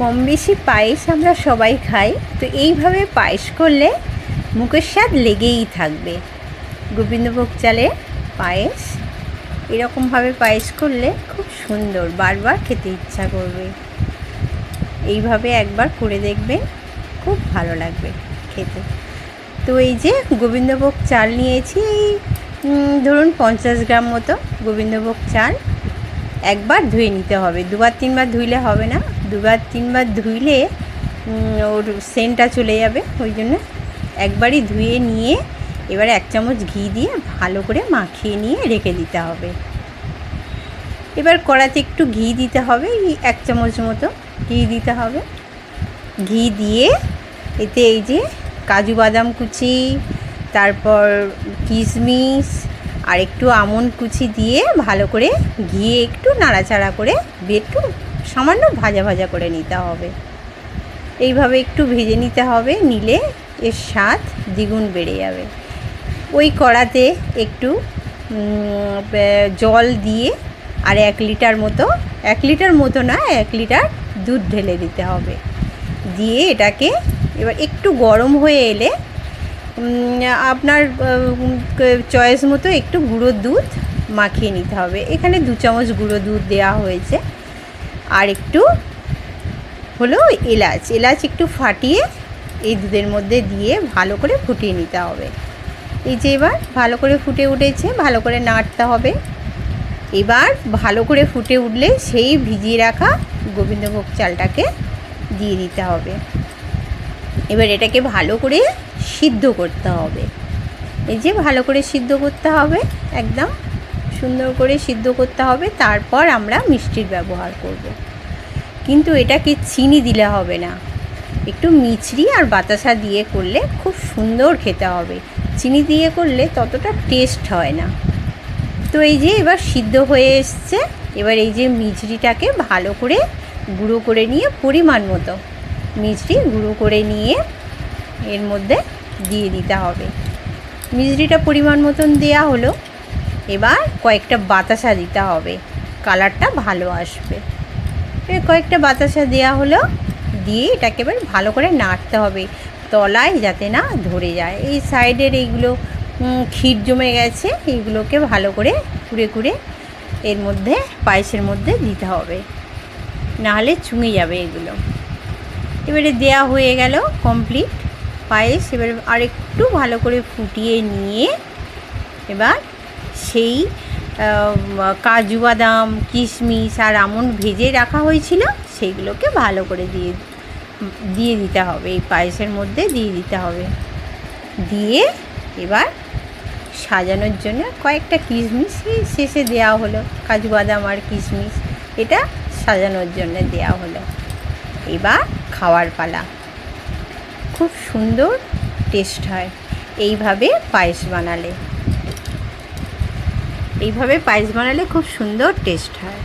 কম বেশি পায়েস আমরা সবাই খাই। তো এইভাবে পায়েস করলে মুখের স্বাদ লেগেই থাকবে। গোবিন্দভোগ চালের পায়েস, এরকমভাবে পায়েস করলে খুব সুন্দর, বারবার খেতে ইচ্ছা করবে। এইভাবে একবার করে দেখবেন খুব ভালো লাগবে খেতে। তো এই যে গোবিন্দভোগ চাল নিয়েছি, এই ধরুন পঞ্চাশ গ্রাম মতো গোবিন্দভোগ চাল। একবার ধুয়ে নিতে হবে। দুবার তিনবার ধুইলে হবে না। দুবার তিনবার ধুইলে ওর সেন্টটা চলে যাবে। ওই জন্য একবারই ধুয়ে নিয়ে এবারে এক চামচ ঘি দিয়ে ভালো করে মাখিয়ে নিয়ে রেখে দিতে হবে। এবার কড়াতে একটু ঘি দিতে হবে এক চামচ মতো ঘি দিতে হবে। ঘি দিয়ে এতে এই যে কাজু বাদাম কুচি, তারপর কিশমিশ আর একটু আমন্ড কুচি দিয়ে ভালো করে ঘিয়ে একটু নাড়াচাড়া করে একটু সামান্য ভাজা ভাজা করে নিতে হবে। এইভাবে একটু ভেজে নিতে হবে, নিলে এর স্বাদ দ্বিগুণ বেড়ে যাবে। ওই কড়াতে একটু জল দিয়ে আর এক লিটার মতো, এক লিটার মতো না, এক লিটার দুধ ঢেলে দিতে হবে। দিয়ে এটাকে এবার একটু গরম হয়ে এলে আপনার চয়েস মতো একটু গুঁড়ো দুধ মাখিয়ে নিতে হবে। এখানে দু চামচ গুঁড়ো দুধ দেওয়া হয়েছে। আর একটু হলো এলাচ। এলাচ একটু ফাটিয়ে এই দুধের মধ্যে দিয়ে ভালো করে ফুটিয়ে নিতে হবে। এই যে এবার ভালো করে ফুটে উঠেছে, ভালো করে নাড়তে হবে। এবার ভালো করে ফুটে উঠলে সেই ভিজিয়ে রাখা গোবিন্দভোগ চালটাকে দিয়ে দিতে হবে। এবার এটাকে ভালো করে সিদ্ধ করতে হবে। এই যে ভালো করে সিদ্ধ করতে হবে, একদম সুন্দর করে সিদ্ধ করতে হবে, তারপর আমরা মিষ্টির ব্যবহার করব। কিন্তু এটাকে চিনি দিলে হবে না। একটু মিছরি আর বাতাসা দিয়ে করলে খুব সুন্দর খেতে হবে। চিনি দিয়ে করলে ততটা টেস্ট হয় না। তো এই যে এবার সিদ্ধ হয়ে এসছে, এবার এই যে মিছরিটাকে ভালো করে গুঁড়ো করে নিয়ে পরিমাণ মতো মিছরি গুঁড়ো করে নিয়ে এর মধ্যে দিয়ে দিতে হবে। মিছরিটা পরিমাণ মতন দেওয়া হলো। এবার কয়েকটা বাতাসা দিতে হবে। কালারটা ভালো আসবে। কয়েকটা বাতাসা দেওয়া হলো। দিয়ে এটাকে এবার ভালো করে নাড়তে হবে। তলায় যাতে না ধরে যায়। এই সাইডের এইগুলো ক্ষীর জমে গেছে, এইগুলোকে ভালো করে কুড়ে কুড়ে এর মধ্যে, পায়েসের মধ্যে দিতে হবে। নাহলে চুঙে যাবে এগুলো। এবারে দেয়া হয়ে গেল কমপ্লিট। পায়েস, এবারে আর একটু ভালো করে ফুটিয়ে নিয়ে এবার সেই কাজু বাদাম, কিশমিশ আর আমন্ড ভেজে রাখা হয়েছিল, সেইগুলোকে ভালো করে দিয়ে দিয়ে দিতে হবে। এই পায়েসের মধ্যে দিয়ে দিতে হবে। দিয়ে এবার সাজানোর জন্য কয়েকটা কিশমিশ শেষে দেওয়া হলো। কাজু বাদাম আর কিশমিশ, এটা সাজানোর জন্য দেওয়া হলো। এবার খাওয়ার পালা। খুব সুন্দর টেস্ট হয়। এইভাবে পায়েস বানালে। এইভাবে পায়েস বানালে খুব সুন্দর টেস্ট হয়।